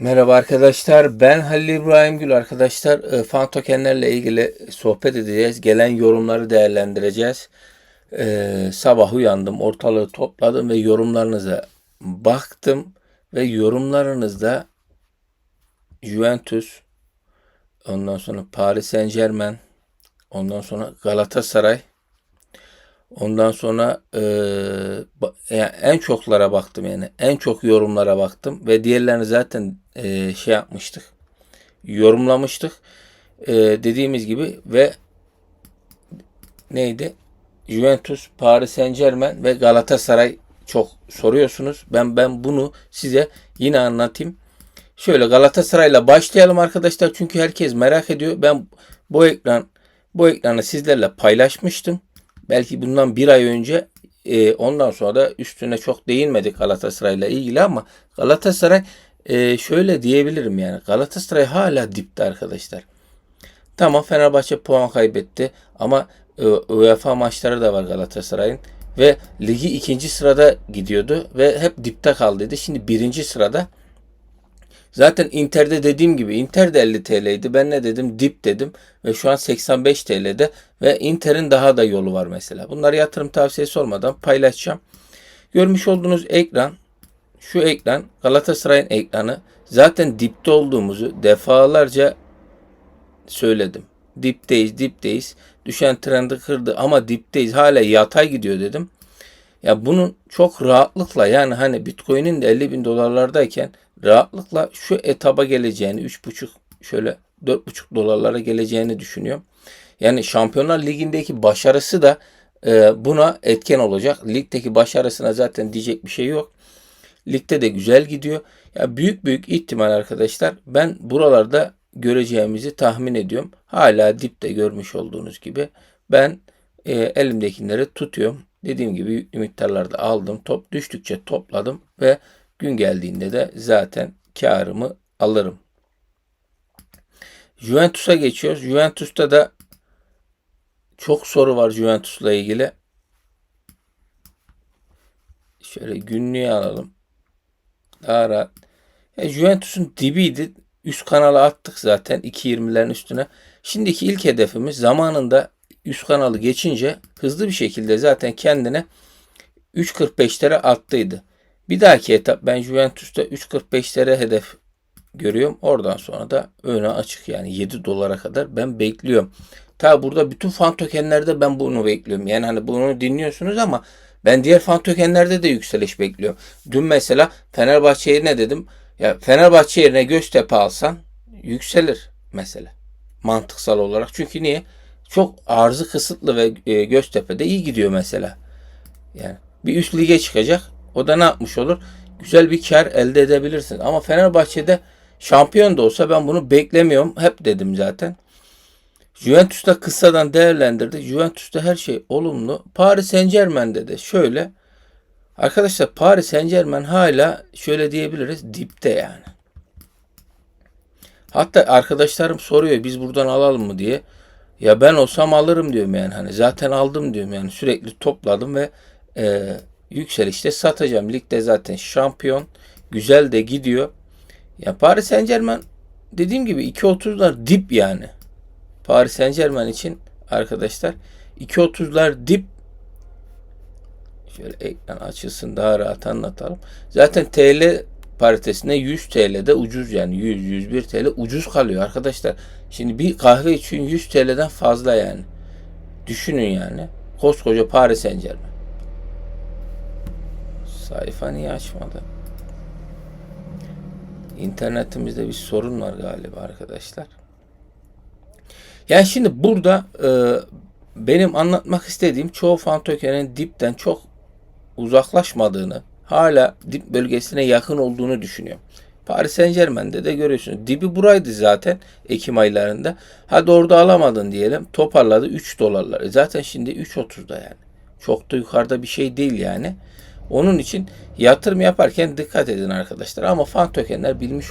Merhaba arkadaşlar. Ben Halil İbrahim Gül arkadaşlar. E, Fan tokenlerle ilgili sohbet edeceğiz. Gelen yorumları değerlendireceğiz. E, sabah uyandım, ortalığı topladım ve yorumlarınıza baktım ve yorumlarınızda Juventus, ondan sonra Paris Saint-Germain, ondan sonra Galatasaray, Ondan sonra e, yani en çoklara baktım yani. En çok yorumlara baktım ve diğerlerini zaten e, şey yapmıştık. Yorumlamıştık. E, dediğimiz gibi ve neydi? Juventus, Paris Saint-Germain ve Galatasaray çok soruyorsunuz. Ben ben bunu size yine anlatayım. Şöyle Galatasaray'la başlayalım arkadaşlar çünkü herkes merak ediyor. Ben bu ekran bu ekranı sizlerle paylaşmıştım. Belki bundan bir ay önce e, ondan sonra da üstüne çok değinmedik Galatasaray'la ilgili ama Galatasaray e, şöyle diyebilirim yani Galatasaray hala dipte arkadaşlar. Tamam Fenerbahçe puan kaybetti ama e, UEFA maçları da var Galatasaray'ın ve ligi ikinci sırada gidiyordu ve hep dipte kaldıydı. Şimdi birinci sırada. Zaten Inter'de dediğim gibi Inter de 50 TL'ydi. Ben ne dedim? Dip dedim ve şu an 85 TL'de ve Inter'in daha da yolu var mesela. Bunları yatırım tavsiyesi olmadan paylaşacağım. Görmüş olduğunuz ekran şu ekran Galatasaray'ın ekranı. Zaten dipte olduğumuzu defalarca söyledim. Dipteyiz, dipteyiz. Düşen trendi kırdı ama dipteyiz. Hala yatay gidiyor dedim. Ya bunun çok rahatlıkla yani hani Bitcoin'in de 50 bin dolarlardayken rahatlıkla şu etaba geleceğini 3,5 şöyle 4,5 dolarlara geleceğini düşünüyorum. Yani Şampiyonlar Ligi'ndeki başarısı da e, buna etken olacak. Ligdeki başarısına zaten diyecek bir şey yok. Ligde de güzel gidiyor. Ya büyük büyük ihtimal arkadaşlar ben buralarda göreceğimizi tahmin ediyorum. Hala dipte görmüş olduğunuz gibi ben e, elimdekileri tutuyorum. Dediğim gibi miktarlarda aldım. Top düştükçe topladım ve gün geldiğinde de zaten karımı alırım. Juventus'a geçiyoruz. Juventus'ta da çok soru var Juventus'la ilgili. Şöyle günlüğe alalım. Daha rahat. Ya Juventus'un dibiydi. Üst kanala attık zaten 2.20'lerin üstüne. Şimdiki ilk hedefimiz zamanında üst kanalı geçince hızlı bir şekilde zaten kendine 3.45'lere attıydı. Bir dahaki etap ben Juventus'ta 3.45'lere hedef görüyorum. Oradan sonra da öne açık yani 7 dolara kadar ben bekliyorum. Tabi burada bütün fan tokenlerde ben bunu bekliyorum. Yani hani bunu dinliyorsunuz ama ben diğer fan tokenlerde de yükseliş bekliyorum. Dün mesela Fenerbahçe'ye ne dedim? Ya Fenerbahçe yerine Göztepe alsan yükselir mesela. Mantıksal olarak. Çünkü niye? Çok arzı kısıtlı ve e, Göztepe'de iyi gidiyor mesela. Yani bir üst lige çıkacak. O da ne yapmış olur? Güzel bir kar elde edebilirsin. Ama Fenerbahçe'de şampiyon da olsa ben bunu beklemiyorum. Hep dedim zaten. Juventus'ta kıssadan değerlendirdik. Juventus'ta her şey olumlu. Paris Saint Germain'de de şöyle. Arkadaşlar Paris Saint Germain hala şöyle diyebiliriz dipte yani. Hatta arkadaşlarım soruyor biz buradan alalım mı diye. Ya ben olsam alırım diyorum yani. Hani zaten aldım diyorum yani. Sürekli topladım ve e, yükselişte satacağım. Ligde zaten şampiyon. Güzel de gidiyor. Ya Paris Saint Germain dediğim gibi 2.30'lar dip yani. Paris Saint Germain için arkadaşlar 2.30'lar dip şöyle ekran açılsın daha rahat anlatalım. Zaten TL paritesinde 100 TL'de ucuz yani 100 101 TL ucuz kalıyor arkadaşlar. Şimdi bir kahve için 100 TL'den fazla yani. Düşünün yani. Koskoca Paris Saint Germain. Sayfa niye açmadı? İnternetimizde bir sorun var galiba arkadaşlar. Yani şimdi burada e, benim anlatmak istediğim çoğu fan dipten çok uzaklaşmadığını, hala dip bölgesine yakın olduğunu düşünüyorum. Paris Saint Germain'de de görüyorsunuz. Dibi buraydı zaten Ekim aylarında. Hadi orada alamadın diyelim. Toparladı 3 dolarları. Zaten şimdi 3.30'da yani. Çok da yukarıda bir şey değil yani. Onun için yatırım yaparken dikkat edin arkadaşlar. Ama fan tokenler bilmiş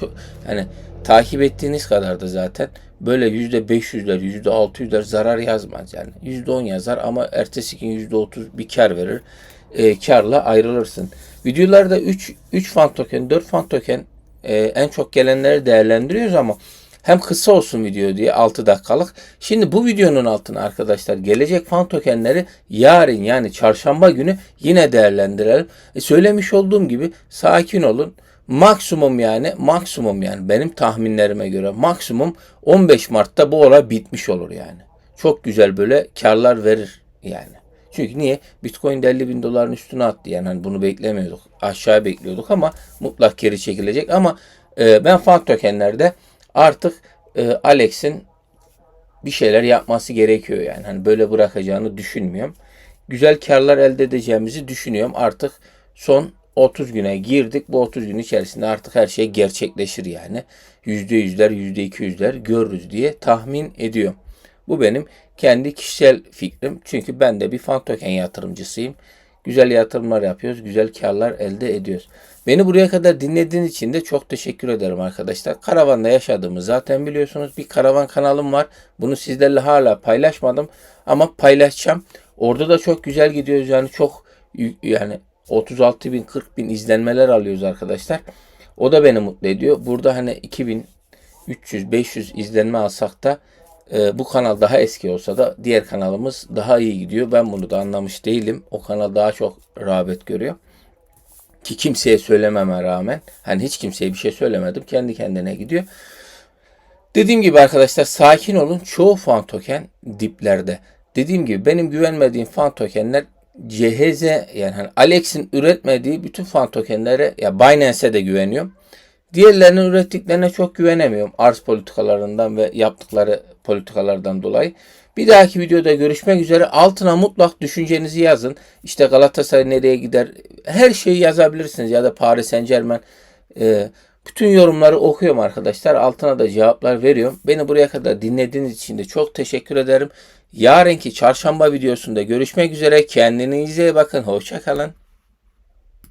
yani takip ettiğiniz kadar da zaten böyle %500'ler, %600'ler zarar yazmaz yani. %10 yazar ama ertesi gün %30 bir kar verir. E, karla ayrılırsın. Videolarda 3 3 fan token, 4 fan token e, en çok gelenleri değerlendiriyoruz ama hem kısa olsun video diye 6 dakikalık. Şimdi bu videonun altına arkadaşlar gelecek fan tokenleri yarın yani çarşamba günü yine değerlendirelim. E, söylemiş olduğum gibi sakin olun. Maksimum yani maksimum yani benim tahminlerime göre maksimum 15 Mart'ta bu olay bitmiş olur yani. Çok güzel böyle karlar verir yani. Çünkü niye? Bitcoin de 50 bin doların üstüne attı yani hani bunu beklemiyorduk. Aşağı bekliyorduk ama mutlak geri çekilecek. Ama e, ben fan tokenlerde artık e, Alex'in bir şeyler yapması gerekiyor yani. Hani böyle bırakacağını düşünmüyorum. Güzel karlar elde edeceğimizi düşünüyorum. Artık son 30 güne girdik. Bu 30 gün içerisinde artık her şey gerçekleşir yani. %100'ler, %200'ler görürüz diye tahmin ediyorum. Bu benim kendi kişisel fikrim. Çünkü ben de bir fan token yatırımcısıyım. Güzel yatırımlar yapıyoruz. Güzel karlar elde ediyoruz. Beni buraya kadar dinlediğiniz için de çok teşekkür ederim arkadaşlar. Karavanda yaşadığımı zaten biliyorsunuz. Bir karavan kanalım var. Bunu sizlerle hala paylaşmadım. Ama paylaşacağım. Orada da çok güzel gidiyoruz. Yani çok yani 36 bin 40 bin izlenmeler alıyoruz arkadaşlar. O da beni mutlu ediyor. Burada hani 2000 300 500 izlenme alsak da e, bu kanal daha eski olsa da diğer kanalımız daha iyi gidiyor. Ben bunu da anlamış değilim. O kanal daha çok rağbet görüyor. Ki kimseye söylememe rağmen hani hiç kimseye bir şey söylemedim. Kendi kendine gidiyor. Dediğim gibi arkadaşlar sakin olun. Çoğu fan token diplerde. Dediğim gibi benim güvenmediğim fan tokenler CHZ yani hani Alex'in üretmediği bütün fan tokenlere ya Binance'e de güveniyorum. Diğerlerinin ürettiklerine çok güvenemiyorum. Arz politikalarından ve yaptıkları politikalardan dolayı. Bir dahaki videoda görüşmek üzere. Altına mutlak düşüncenizi yazın. İşte Galatasaray nereye gider? Her şeyi yazabilirsiniz ya da Paris Saint Germain. Ee, bütün yorumları okuyorum arkadaşlar. Altına da cevaplar veriyorum. Beni buraya kadar dinlediğiniz için de çok teşekkür ederim. Yarınki çarşamba videosunda görüşmek üzere. Kendinize iyi bakın. Hoşçakalın.